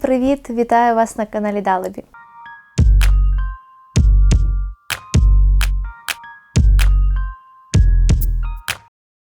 Привіт! Вітаю вас на каналі Далебі.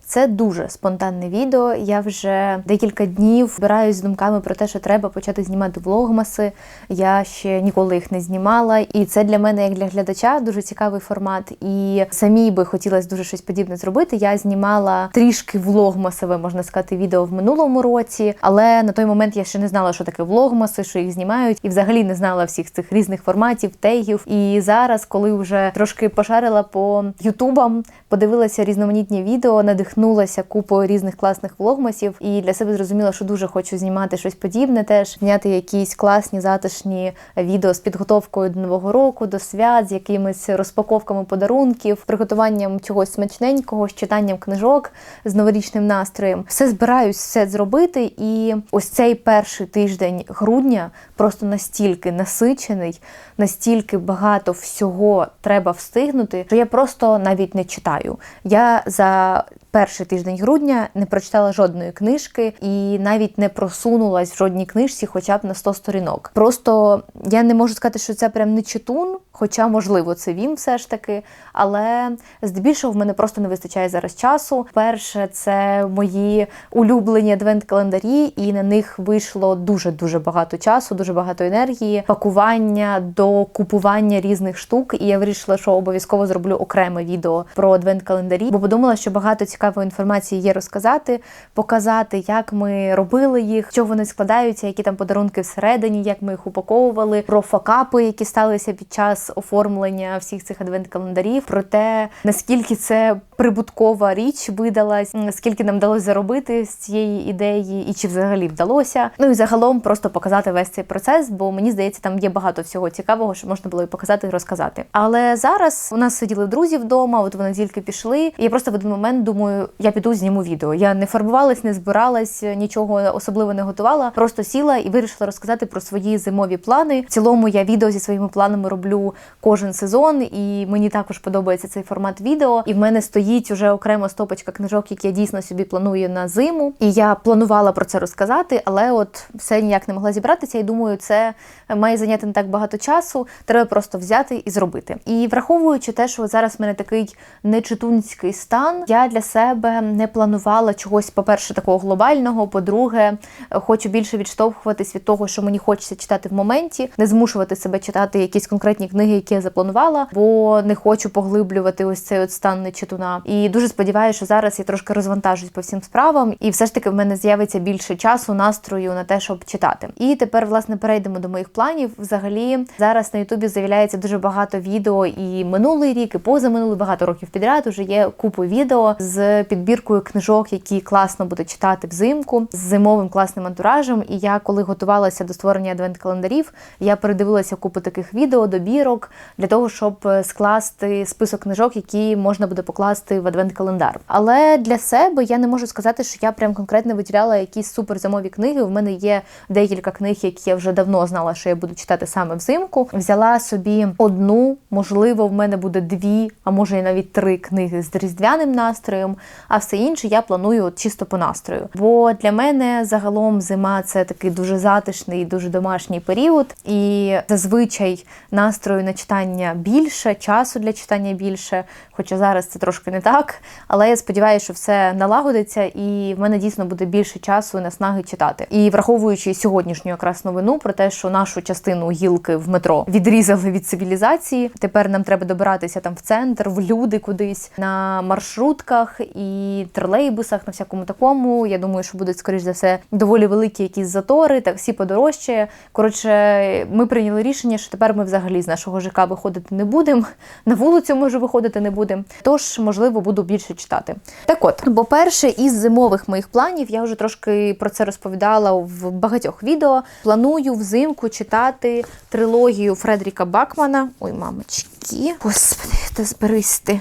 Це дуже спонтанне відео. Я вже декілька днів збираюсь з думками про те, що треба почати знімати влогмаси. Я ще ніколи їх не знімала, і це для мене, як для глядача, дуже цікавий формат. І самій би хотілося дуже щось подібне зробити. Я знімала трішки влогмасове, можна сказати, відео в минулому році, але на той момент я ще не знала, що таке влогмаси, що їх знімають, і взагалі не знала всіх цих різних форматів, тегів. І зараз, коли вже трошки пошарила по ютубам, подивилася різноманітні відео, надихнулася купою різних класних влогмасів, і для себе зрозуміла, що дуже хочу знімати щось подібне, теж зняти якісь класні затишні відео з підготовкою до нового року, до свят, з якимись розпаковками подарунків, приготуванням чогось смачненького, з читанням книжок з новорічним настроєм. Все збираюсь все зробити, і ось цей перший тиждень грудня просто настільки насичений, настільки багато всього треба встигнути, що я просто навіть не читаю. Я за перший тиждень грудня не прочитала жодної книжки і навіть не просунулась в жодній книжці, хоча б на 100 сторінок. Просто я не можу сказати, що це прям не читун, хоча, можливо, це він все ж таки. Але здебільшого в мене просто не вистачає зараз часу. Перше, це мої улюблені адвент-календарі, і на них вийшло дуже дуже багато часу, дуже багато енергії, пакування до купування різних штук. І я вирішила, що обов'язково зроблю окреме відео про адвент-календарі, бо подумала, що багато цікавої інформації є розказати, показати, як ми робили їх, що вони складаються, які там подарунки всередині, як ми їх упаковували, про факапи, які сталися під час оформлення всіх цих адвент-календарів, про те, наскільки це прибуткова річ видалась, скільки нам вдалося заробити з цієї ідеї, і чи взагалі вдалося. Ну і загалом просто показати весь цей процес, бо мені здається, там є багато всього цікавого, що можна було і показати і розказати. Але зараз у нас сиділи друзі вдома, от вони тільки пішли. І я просто в один момент думаю, я піду зніму відео. Я не фарбувалась, не збиралась, нічого особливо не готувала. Просто сіла і вирішила розказати про свої зимові плани. В цілому я відео зі своїми планами роблю кожен сезон, і мені також подобається цей формат відео. І в мене стоїть уже окрема стопочка книжок, які я дійсно собі планую на зиму. І я планувала про це розказати, але от все ніяк не могла зібратися. І думаю, це має зайняти не так багато часу. Треба просто взяти і зробити. І враховуючи те, що зараз в мене такий нечитунський стан, я для себе не планувала чогось, по-перше, такого глобального. По-друге, хочу більше відштовхуватись від того, що мені хочеться читати в моменті, не змушувати себе читати якісь конкретні книги, які я запланувала, бо не хочу поглиблювати ось цей от стан нечитуна. І дуже сподіваюся, що зараз я трошки розвантажусь по всім справам, і все ж таки в мене з'явиться більше часу, настрою на те, щоб читати. І тепер, власне, перейдемо до моїх планів. Взагалі, зараз на Ютубі з'являється дуже багато відео і минулий рік, і позаминулий багато років підряд. Уже є купу відео з підбіркою книжок, які класно буде читати взимку з зимовим класним антуражем. І я, коли готувалася до створення адвент-календарів, я передивилася купу таких відео, добірок для того, щоб скласти список книжок, які можна буде покласти в адвент-календар. Але для себе я не можу сказати, що я прям конкретно виділяла якісь суперзимові книги. У мене є декілька книг, які я вже давно знала, що я буду читати саме взимку. Взяла собі одну, можливо, в мене буде дві, а може і навіть три книги з різдвяним настроєм. А все інше я планую чисто по настрою. Бо для мене загалом зима це такий дуже затишний, дуже домашній період, і зазвичай настрою на читання більше, часу для читання більше. Хоча зараз це трошки не так. Але я сподіваюся, що все налагодиться, і в мене дійсно буде більше часу і наснаги читати. І враховуючи сьогоднішню якраз новину про те, що нашу частину гілки в метро відрізали від цивілізації. Тепер нам треба добиратися там в центр, в люди кудись на маршрутках і тролейбусах, на всякому такому. Я думаю, що будуть скоріш за все доволі великі якісь затори, таксі подорожчає. Коротше, ми прийняли рішення, що тепер ми взагалі з нашого ЖК виходити не будемо. На вулицю може виходити не будемо. Тож, можливо, буду більше читати. Так от, бо перше із зимових моїх планів, я вже трошки про це розповідала в багатьох відео. Планую взимку читати трилогію Фредріка Бакмана. Ой, мамочки, господи, та зберись ти.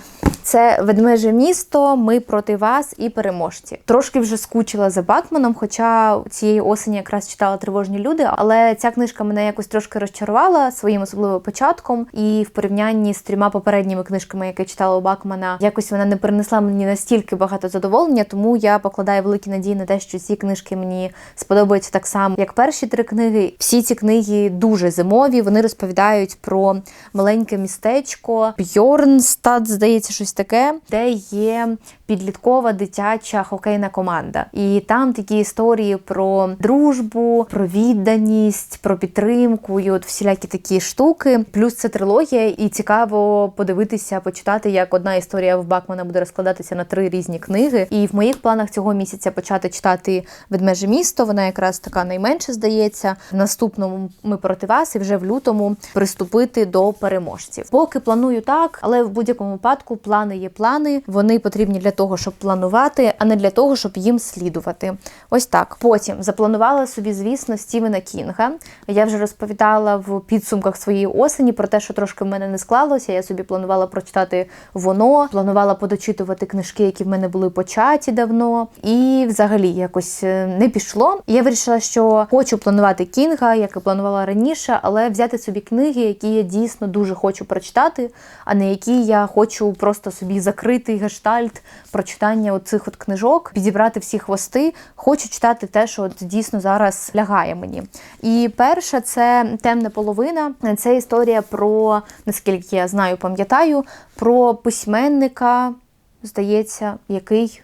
Це ведмеже місто. Ми проти вас і переможці. Трошки вже скучила за Бакманом, хоча цієї осені якраз читала тривожні люди. Але ця книжка мене якось трошки розчарувала своїм особливим початком. І в порівнянні з трьома попередніми книжками, які читала у Бакмана, якось вона не принесла мені настільки багато задоволення, тому я покладаю великі надії на те, що ці книжки мені сподобаються так само, як перші три книги. Всі ці книги дуже зимові. Вони розповідають про маленьке містечко Бьорнстад, здається, щось таке, де є підліткова дитяча хокейна команда. І там такі історії про дружбу, про відданість, про підтримку і от всілякі такі штуки. Плюс це трилогія, і цікаво подивитися, почитати, як одна історія в Бакмана буде розкладатися на три різні книги. І в моїх планах цього місяця почати читати ведмеже місто. Вона якраз така найменша здається. В наступному ми проти вас, і вже в лютому приступити до переможців. Поки планую так, але в будь-якому випадку плани є плани. Вони потрібні для того, щоб планувати, а не для того, щоб їм слідувати. Ось так. Потім запланувала собі, звісно, Стівена Кінга. Я вже розповідала в підсумках своєї осені про те, що трошки в мене не склалося. Я собі планувала прочитати воно, планувала подочитувати книжки, які в мене були початі давно, і взагалі якось е, не пішло. Я вирішила, що хочу планувати Кінга, як і планувала раніше, але взяти собі книги, які я дійсно дуже хочу прочитати, а не які я хочу просто собі закрити гештальт прочитання оцих от книжок, підібрати всі хвости. Хочу читати те, що от дійсно зараз лягає мені. І перша це темна половина. Це історія про наскільки я знаю, пам'ятаю, про письменника, здається, який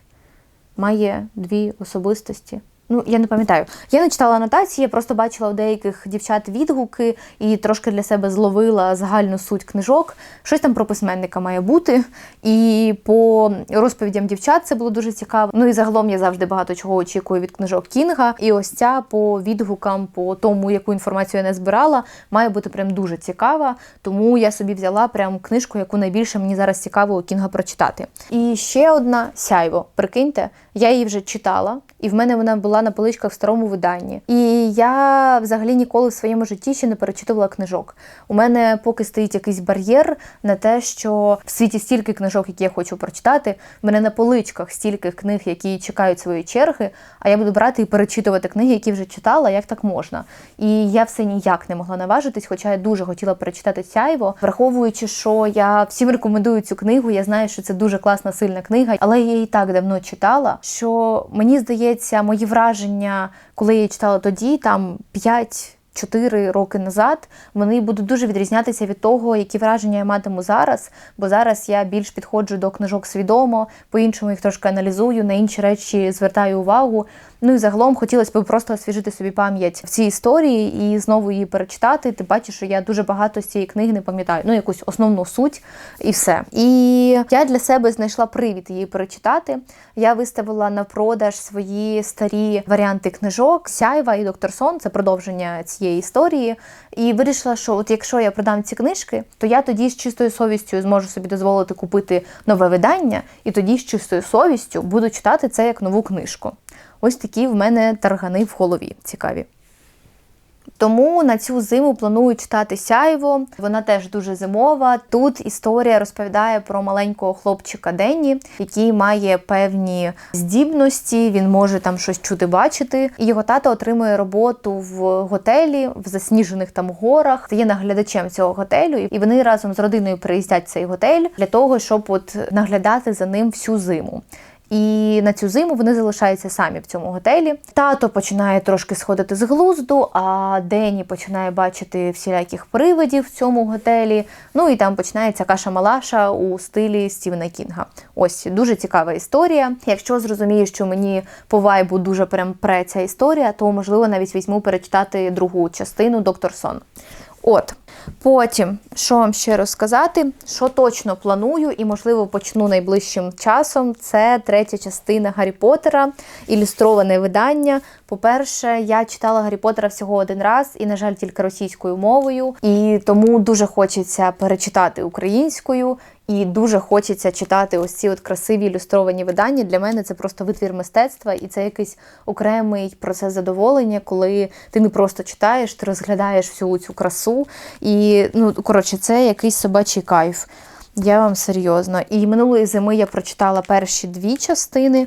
має дві особистості. Ну, я не пам'ятаю. Я не читала анотації, я просто бачила у деяких дівчат відгуки і трошки для себе зловила загальну суть книжок. Щось там про письменника має бути. І по розповідям дівчат це було дуже цікаво. Ну і загалом я завжди багато чого очікую від книжок Кінга. І ось ця по відгукам, по тому, яку інформацію я не збирала, має бути прям дуже цікава. Тому я собі взяла прям книжку, яку найбільше мені зараз цікаво у Кінга прочитати. І ще одна сяйво. Прикиньте, я її вже читала, і в мене вона була на поличках в старому виданні. І я взагалі ніколи в своєму житті ще не перечитувала книжок. У мене поки стоїть якийсь бар'єр на те, що в світі стільки книжок, які я хочу прочитати. В мене на поличках стільки книг, які чекають своєї черги. А я буду брати і перечитувати книги, які вже читала, як так можна. І я все ніяк не могла наважитись, хоча я дуже хотіла перечитати сяйво, враховуючи, що я всім рекомендую цю книгу. Я знаю, що це дуже класна, сильна книга, але я її так давно читала, що мені здається, мої враження, коли я читала тоді, там 5 4 роки назад, вони будуть дуже відрізнятися від того, які враження я матиму зараз. Бо зараз я більш підходжу до книжок свідомо, по-іншому їх трошки аналізую, на інші речі звертаю увагу. Ну і загалом хотілося б просто освіжити собі пам'ять в цій історії і знову її перечитати. Ти бачиш, що я дуже багато з цієї книги не пам'ятаю. Ну, якусь основну суть і все. І я для себе знайшла привід її перечитати. Я виставила на продаж свої старі варіанти книжок Сяйва і Доктор Сон. Це продовження цієї історії. І вирішила, що от якщо я продам ці книжки, то я тоді з чистою совістю зможу собі дозволити купити нове видання, і тоді з чистою совістю буду читати це як нову книжку. Ось такі в мене таргани в голові цікаві. Тому на цю зиму планую читати сяйво. Вона теж дуже зимова. Тут історія розповідає про маленького хлопчика Денні, який має певні здібності, він може там щось чути бачити. І його тато отримує роботу в готелі в засніжених там горах. Є наглядачем цього готелю, і вони разом з родиною приїздять в цей готель для того, щоб от наглядати за ним всю зиму. І на цю зиму вони залишаються самі в цьому готелі. Тато починає трошки сходити з глузду, а Дені починає бачити всіляких привидів в цьому готелі. Ну і там починається каша-малаша у стилі Стівена Кінга. Ось дуже цікава історія. Якщо зрозумію, що мені по вайбу дуже прям пре ця історія, то можливо навіть візьму перечитати другу частину Доктор Сон. От. Потім, що вам ще розказати, що точно планую, і, можливо, почну найближчим часом. Це третя частина Гаррі Поттера, ілюстроване видання. По-перше, я читала Гаррі Поттера всього один раз, і, на жаль, тільки російською мовою. І тому дуже хочеться перечитати українською. І дуже хочеться читати ось ці от красиві ілюстровані видання. Для мене це просто витвір мистецтва, і це якийсь окремий процес задоволення, коли ти не просто читаєш, ти розглядаєш всю цю красу. І ну коротше, це якийсь собачий кайф. Я вам серйозно. І минулої зими я прочитала перші дві частини.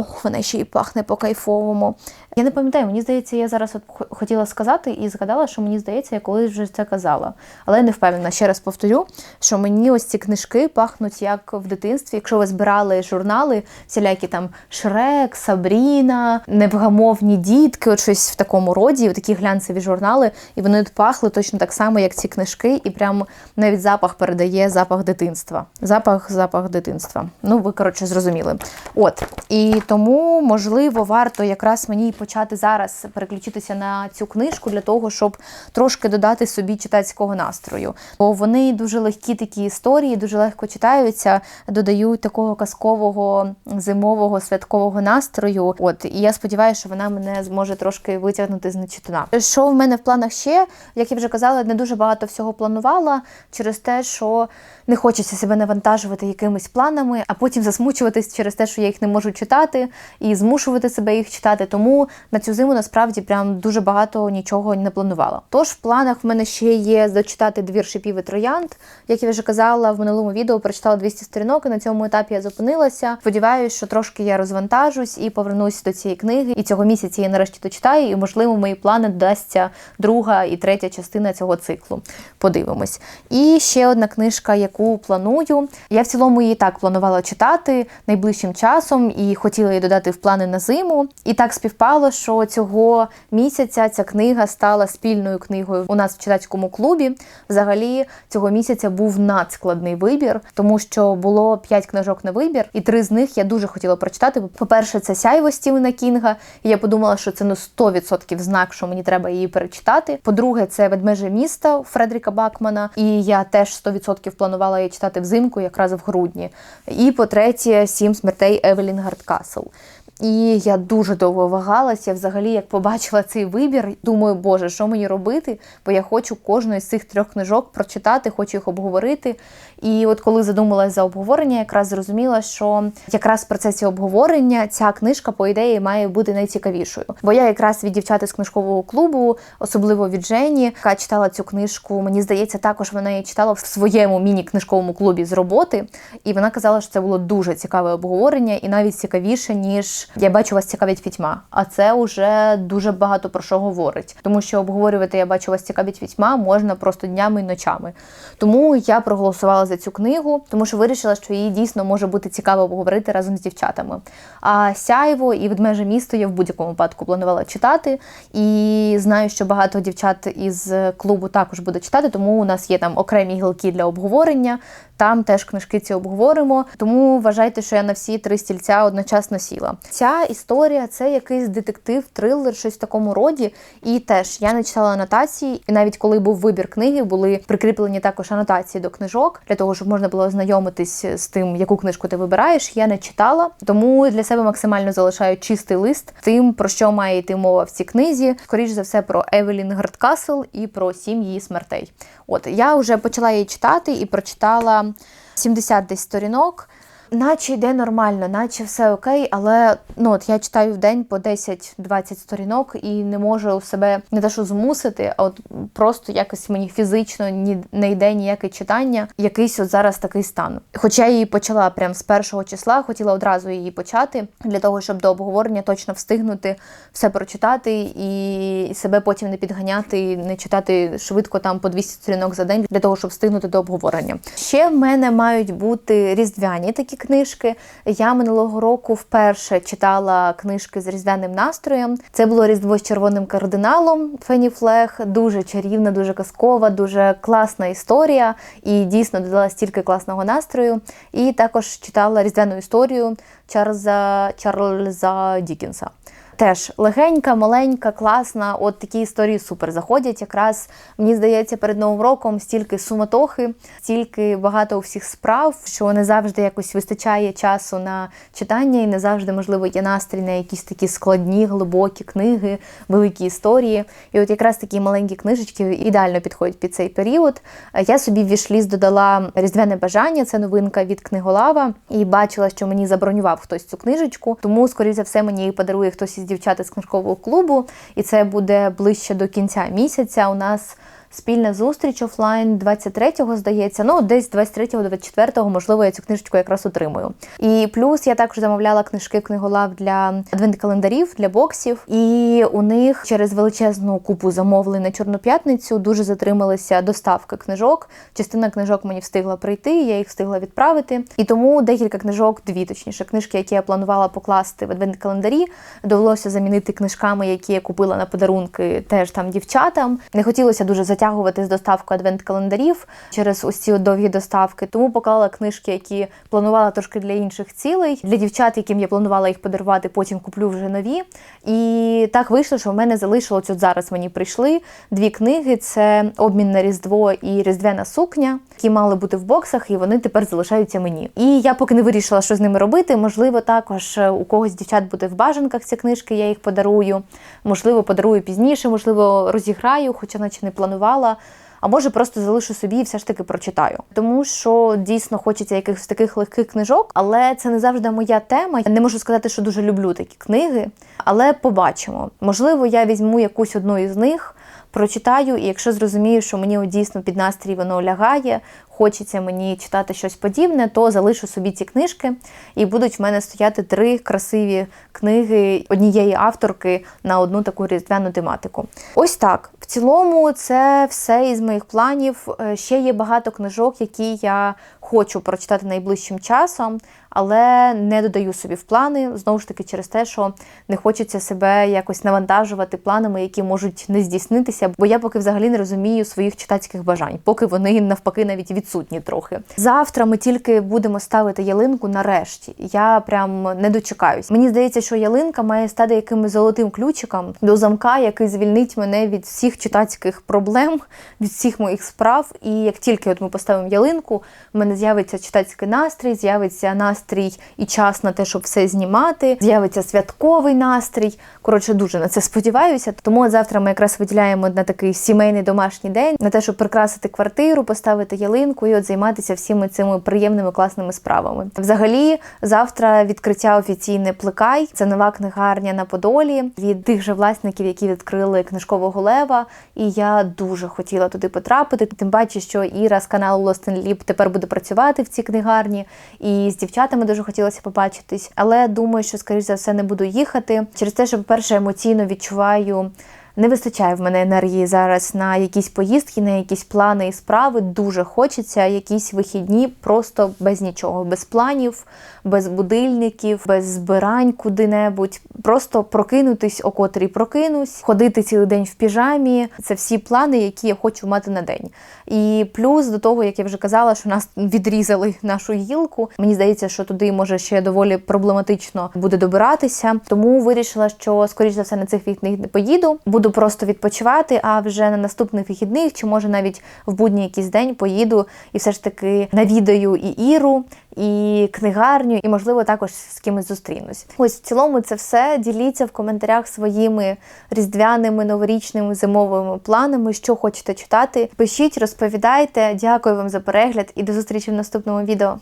Ох, вона ще й пахне по кайфовому. Я не пам'ятаю, мені здається, я зараз от хотіла сказати і згадала, що мені здається, я колись вже це казала. Але я не впевнена. Ще раз повторю, що мені ось ці книжки пахнуть як в дитинстві. Якщо ви збирали журнали, всілякі там Шрек, Сабріна, невгамовні дітки, от щось в такому роді, такі глянцеві журнали, і вони пахли точно так само, як ці книжки, і прям навіть запах передає запах дитинства. Запах, запах дитинства. Ну, ви коротше зрозуміли. От і тому, можливо, варто якраз мені почати зараз переключитися на цю книжку для того, щоб трошки додати собі читацького настрою. Бо вони дуже легкі такі історії, дуже легко читаються, додають такого казкового зимового святкового настрою. От і я сподіваюся, що вона мене зможе трошки витягнути з нечитуна. Що в мене в планах ще? Як я вже казала, не дуже багато всього планувала через те, що не хочеться себе навантажувати якимись планами, а потім засмучуватись через те, що я їх не можу читати, і змушувати себе їх читати. Тому на цю зиму насправді прям дуже багато нічого не планувала. Тож в планах в мене ще є дочитати двір шипів і троянд. Як я вже казала, в минулому відео прочитала 200 сторінок, і на цьому етапі я зупинилася. Сподіваюсь, що трошки я розвантажусь і повернусь до цієї книги. І цього місяця я нарешті дочитаю, і можливо мої плани додасться друга і третя частина цього циклу. Подивимось. І ще одна книжка, яку планую. Я в цілому її так планувала читати найближчим часом і хотіла її додати в плани на зиму. І так співпало, що цього місяця ця книга стала спільною книгою у нас в читацькому клубі. Взагалі, цього місяця був надскладний вибір, тому що було 5 книжок на вибір, і три з них я дуже хотіла прочитати. По-перше, це сяйво Стівена Кінга. І я подумала, що це ну 100% знак, що мені треба її перечитати. По-друге, це ведмеже міста Фредріка Бакмана, і я теж 100% планувала її читати взимку, якраз в грудні. І по-третє, сім смертей Евелін Гардкасл. So. І я дуже довго вагалася. Взагалі, як побачила цей вибір, думаю, боже, що мені робити? Бо я хочу кожну із цих трьох книжок прочитати, хочу їх обговорити. І от коли задумалася за обговорення, якраз зрозуміла, що якраз в процесі обговорення ця книжка, по ідеї, має бути найцікавішою. Бо я якраз від дівчат з книжкового клубу, особливо від Жені, яка читала цю книжку. Мені здається, також вона її читала в своєму міні-книжковому клубі з роботи. І вона казала, що це було дуже цікаве обговорення, і навіть цікавіше, ніж я бачу вас цікавить пітьма. А це вже дуже багато про що говорить. Тому що обговорювати я бачу вас цікавить пітьма можна просто днями і ночами. Тому я проголосувала за цю книгу, тому що вирішила, що її дійсно може бути цікаво обговорити разом з дівчатами. А сяйво і ведмеже місто я в будь-якому випадку планувала читати. І знаю, що багато дівчат із клубу також буде читати, тому у нас є там окремі гілки для обговорення. Там теж книжки ці обговоримо. Тому вважайте, що я на всі три стільця одночасно сіла. Ця історія це якийсь детектив, трилер, щось в такому роді. І теж я не читала анотації, і навіть коли був вибір книги, були прикріплені також анотації до книжок для того, щоб можна було ознайомитись з тим, яку книжку ти вибираєш. Я не читала, тому для себе максимально залишаю чистий лист тим, про що має йти мова в цій книзі. Скоріше за все, про Евелін Гардкасл і про сім її смертей. От я вже почала її читати і прочитала 70 десь сторінок. Наче йде нормально, наче все окей, але ну от я читаю в день по 10-20 сторінок і не можу себе не те, що змусити, а от просто якось мені фізично ні не йде ніяке читання. Якийсь от зараз такий стан. Хоча я її почала прямо з першого числа, хотіла одразу її почати для того, щоб до обговорення точно встигнути все прочитати і себе потім не підганяти, не читати швидко там по 200 сторінок за день для того, щоб встигнути до обговорення. Ще в мене мають бути різдвяні такі книжки. Я минулого року вперше читала книжки з різдвяним настроєм. Це було Різдво з червоним кардиналом Фені Флег. Дуже чарівна, дуже казкова, дуже класна історія і дійсно додала стільки класного настрою. І також читала різдвяну історію Чарльза Чарльза Дікінса. Теж легенька, маленька, класна. От такі історії супер заходять. Якраз мені здається, перед новим роком стільки суматохи, стільки багато у всіх справ, що не завжди якось вистачає часу на читання, і не завжди, можливо, є настрій на якісь такі складні, глибокі книги, великі історії. І от якраз такі маленькі книжечки ідеально підходять під цей період. Я собі в вішліст додала різдвяне бажання, це новинка від книголава, і бачила, що мені забронював хтось цю книжечку. Тому, скоріше за все, мені її подарує хтось із дівчат з книжкового клубу, і це буде ближче до кінця місяця. У нас спільна зустріч офлайн 23-го, здається. Ну, десь 23-го, 24-го, можливо, я цю книжечку якраз отримую. І плюс я також замовляла книжки в книголав для адвент-календарів, для боксів. І у них через величезну купу замовлень на Чорну п'ятницю дуже затрималися доставки книжок. Частина книжок мені встигла прийти, я їх встигла відправити. І тому декілька книжок, дві точніше, книжки, які я планувала покласти в адвент-календарі, довелося замінити книжками, які я купила на подарунки теж там дівчатам. Не хотілося дуже затягувати з доставкою адвент-календарів через ці довгі доставки. Тому поклала книжки, які планувала трошки для інших цілей. Для дівчат, яким я планувала їх подарувати, потім куплю вже нові. І так вийшло, що в мене залишилось от зараз. Мені прийшли дві книги: це обмін на Різдво і Різдвяна сукня, які мали бути в боксах, і вони тепер залишаються мені. І я поки не вирішила, що з ними робити. Можливо, також у когось дівчат буде в бажанках ці книжки, я їх подарую. Можливо, подарую пізніше, можливо, розіграю, хоча наче не планувала. А може просто залишу собі і все ж таки прочитаю, тому що дійсно хочеться якихось таких легких книжок, але це не завжди моя тема. Я не можу сказати, що дуже люблю такі книги, але побачимо. Можливо, я візьму якусь одну із них, прочитаю, і якщо зрозумію, що мені дійсно під настрій воно лягає, хочеться мені читати щось подібне, то залишу собі ці книжки, і будуть в мене стояти три красиві книги однієї авторки на одну таку різдвяну тематику. Ось так. В цілому, це все із моїх планів. Е, Ще є багато книжок, які я хочу прочитати найближчим часом, але не додаю собі в плани знову ж таки через те, що не хочеться себе якось навантажувати планами, які можуть не здійснитися, бо я поки взагалі не розумію своїх читацьких бажань, поки вони навпаки навіть відсутні трохи. Завтра ми тільки будемо ставити ялинку нарешті. Я прям не дочекаюсь. Мені здається, що ялинка має стати якимось золотим ключиком до замка, який звільнить мене від всіх читацьких проблем, від всіх моїх справ. І як тільки от ми поставимо ялинку, в мене з'явиться читацький настрій, з'явиться настрій і час на те, щоб все знімати. З'явиться святковий настрій. Коротше, дуже на це сподіваюся. Тому завтра ми якраз виділяємо на такий сімейний домашній день на те, щоб прикрасити квартиру, поставити ялинку і от займатися всіми цими приємними класними справами. Взагалі, завтра відкриття офіційне плекай. Це нова книгарня на Подолі від тих же власників, які відкрили книжкового лева. І я дуже хотіла туди потрапити. Тим паче, що Іра з каналу Lost in Lip тепер буде працювати в цій книгарні, і з дівчатами дуже хотілося побачитись. Але думаю, що скоріш за все не буду їхати через те, що, по-перше, емоційно відчуваю. Не вистачає в мене енергії зараз на якісь поїздки, на якісь плани і справи. Дуже хочеться якісь вихідні, просто без нічого, без планів, без будильників, без збирань куди-небудь. Просто прокинутись, о котрій прокинусь, ходити цілий день в піжамі. Це всі плани, які я хочу мати на день. І плюс до того, як я вже казала, що нас відрізали нашу гілку. Мені здається, що туди може ще доволі проблематично буде добиратися. Тому вирішила, що скоріш за все на цих вихідних не поїду. Буду просто відпочивати. А вже на наступних вихідних, чи може навіть в будній якийсь день поїду і все ж таки навідаю і Іру. І книгарню, і, можливо, також з кимось зустрінусь. Ось в цілому це все. Діліться в коментарях своїми різдвяними, новорічними, зимовими планами, що хочете читати. Пишіть, розповідайте. Дякую вам за перегляд і до зустрічі в наступному відео.